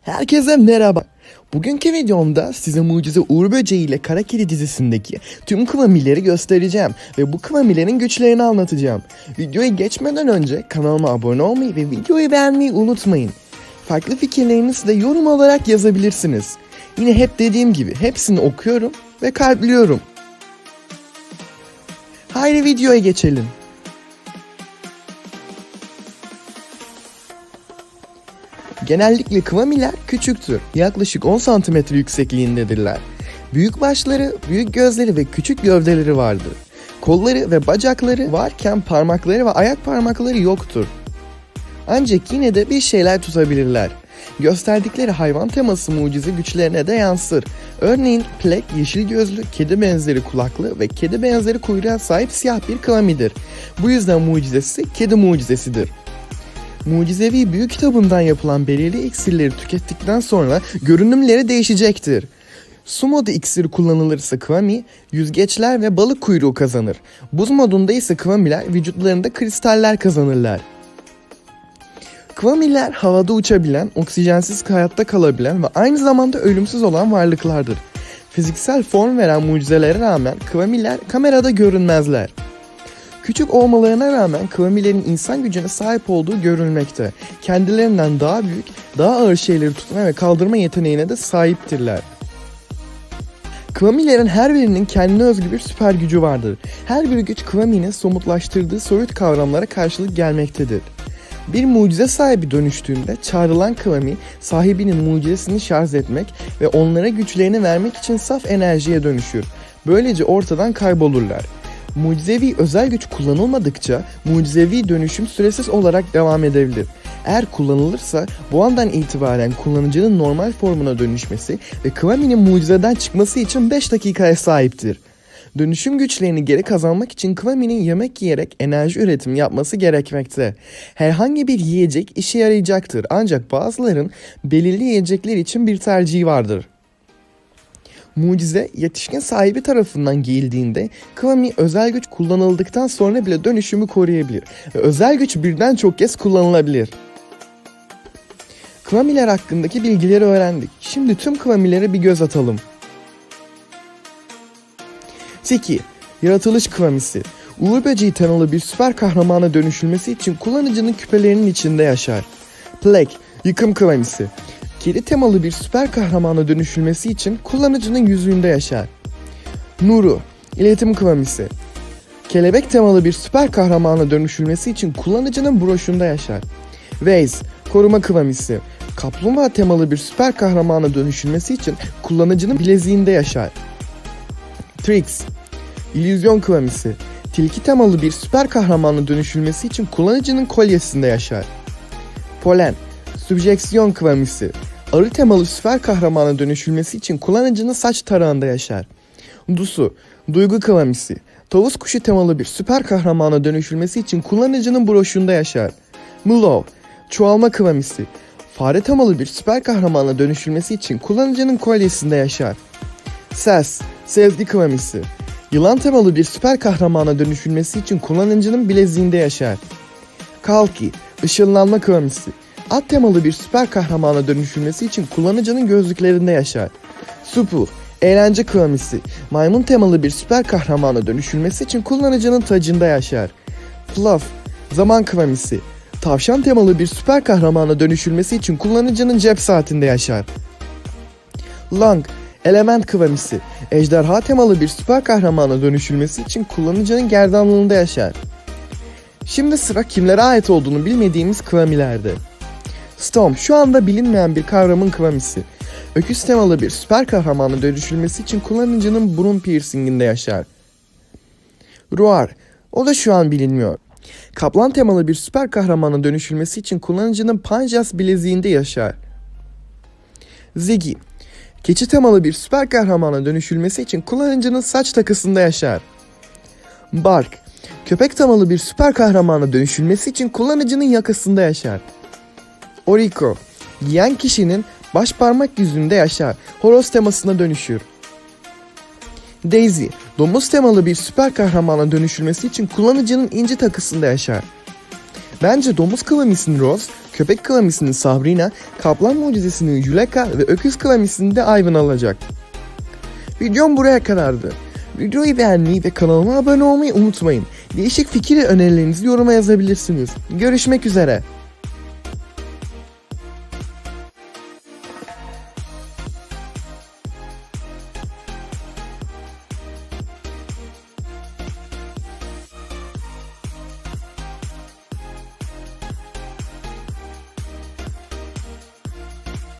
Herkese merhaba. Bugünkü videomda size Mucize Uğur Böceği ile Kara Kedi dizisindeki tüm kıvamileri göstereceğim ve bu kıvamilerin güçlerini anlatacağım. Videoyu geçmeden önce kanalıma abone olmayı ve videoyu beğenmeyi unutmayın. Farklı fikirlerinizi de yorum olarak yazabilirsiniz. Yine hep dediğim gibi hepsini okuyorum ve kalpliyorum. Haydi videoya geçelim. Genellikle kıvamiler küçüktür. Yaklaşık 10 cm yüksekliğindedirler. Büyük başları, büyük gözleri ve küçük gövdeleri vardır. Kolları ve bacakları varken parmakları ve ayak parmakları yoktur. Ancak yine de bir şeyler tutabilirler. Gösterdikleri hayvan teması mucize güçlerine de yansır. Örneğin plek yeşil gözlü, kedi benzeri kulaklı ve kedi benzeri kuyruğa sahip siyah bir kıvamidir. Bu yüzden mucizesi kedi mucizesidir. Mucizevi büyük kitabından yapılan belirli iksirleri tükettikten sonra görünümleri değişecektir. Su modu iksiri kullanılırsa Kwami, yüzgeçler ve balık kuyruğu kazanır. Buz modunda ise Kwami'ler vücutlarında kristaller kazanırlar. Kwami'ler havada uçabilen, oksijensiz hayatta kalabilen ve aynı zamanda ölümsüz olan varlıklardır. Fiziksel form veren mucizelere rağmen Kwami'ler kamerada görünmezler. Küçük olmalarına rağmen kıvamilerin insan gücüne sahip olduğu görülmekte. Kendilerinden daha büyük, daha ağır şeyleri tutma ve kaldırma yeteneğine de sahiptirler. Kıvamilerin her birinin kendine özgü bir süper gücü vardır. Her bir güç Kıvami'nin somutlaştırdığı soyut kavramlara karşılık gelmektedir. Bir mucize sahibi dönüştüğünde çağrılan Kıvami sahibinin mucizesini şarj etmek ve onlara güçlerini vermek için saf enerjiye dönüşür. Böylece ortadan kaybolurlar. Mucizevi özel güç kullanılmadıkça mucizevi dönüşüm süresiz olarak devam edebilir. Eğer kullanılırsa bu andan itibaren kullanıcının normal formuna dönüşmesi ve Kwami'nin mucizeden çıkması için 5 dakikaya sahiptir. Dönüşüm güçlerini geri kazanmak için Kwami'nin yemek yiyerek enerji üretimi yapması gerekmekte. Herhangi bir yiyecek işe yarayacaktır ancak bazıların belirli yiyecekler için bir tercihi vardır. Mucize yetişkin sahibi tarafından giyildiğinde Kwami özel güç kullanıldıktan sonra bile dönüşümü koruyabilir ve özel güç birden çok kez kullanılabilir. Kwamiler hakkındaki bilgileri öğrendik. Şimdi tüm Kwamilere bir göz atalım. Tiki, yaratılış Kwamisi. Uğur böceği temalı bir süper kahramana dönüşülmesi için kullanıcının küpelerinin içinde yaşar. Plague, yıkım Kwamisi. Kedi temalı bir süper kahramana dönüşülmesi için kullanıcının yüzüğünde yaşar. Nuru, iletim kıvamisi. Kelebek temalı bir süper kahramana dönüşülmesi için kullanıcının broşunda yaşar. Waze, koruma kıvamisi. Kaplumbağa temalı bir süper kahramana dönüşülmesi için kullanıcının bileziğinde yaşar. Trix, illüzyon kıvamisi. Tilki temalı bir süper kahramana dönüşülmesi için kullanıcının kolyesinde yaşar. Polen, Subjeksiyon kıvamisi. Arı temalı süper kahramana dönüşülmesi için kullanıcının saç tarağında yaşar. Dusu, duygu kıvamisi. Tavus kuşu temalı bir süper kahramana dönüşülmesi için kullanıcının broşunda yaşar. Mulov, çoğalma kıvamisi. Fare temalı bir süper kahramana dönüşülmesi için kullanıcının kolyesinde yaşar. Ses, sezgi kıvamisi. Yılan temalı bir süper kahramana dönüşülmesi için kullanıcının bileziğinde yaşar. Kalki, ışınlanma kıvamisi. At temalı bir süper kahramana dönüşülmesi için kullanıcının gözlüklerinde yaşar. Supur, eğlence kıvamisi. Maymun temalı bir süper kahramana dönüşülmesi için kullanıcının tacında yaşar. Fluff, zaman kıvamisi. Tavşan temalı bir süper kahramana dönüşülmesi için kullanıcının cep saatinde yaşar. Lang, element kıvamisi. Ejderha temalı bir süper kahramana dönüşülmesi için kullanıcının gerdanlığında yaşar. Şimdi sıra kimlere ait olduğunu bilmediğimiz kıvamilerde. Storm şu anda bilinmeyen bir kavramın kıvamisi. Öküz temalı bir süper kahramana dönüşülmesi için kullanıcının burun piercinginde yaşar. Roar o da şu an bilinmiyor. Kaplan temalı bir süper kahramana dönüşülmesi için kullanıcının Panjas bileziğinde yaşar. Ziggy Keçi temalı bir süper kahramana dönüşülmesi için kullanıcının saç takısında yaşar. Bark Köpek temalı bir süper kahramana dönüşülmesi için kullanıcının yakasında yaşar. Oriko, yiyen kişinin baş parmak yüzünde yaşar, horoz temasına dönüşür. Daisy, domuz temalı bir süper kahramana dönüşülmesi için kullanıcının inci takısında yaşar. Bence domuz kılamisini Rose, köpek kılamisini Sabrina, kaplan mucizesini Juleka ve öküz kılamisini de Ivan alacak. Videom buraya kadardı. Videoyu beğenmeyi ve kanalıma abone olmayı unutmayın. Değişik fikir ve önerilerinizi yoruma yazabilirsiniz. Görüşmek üzere.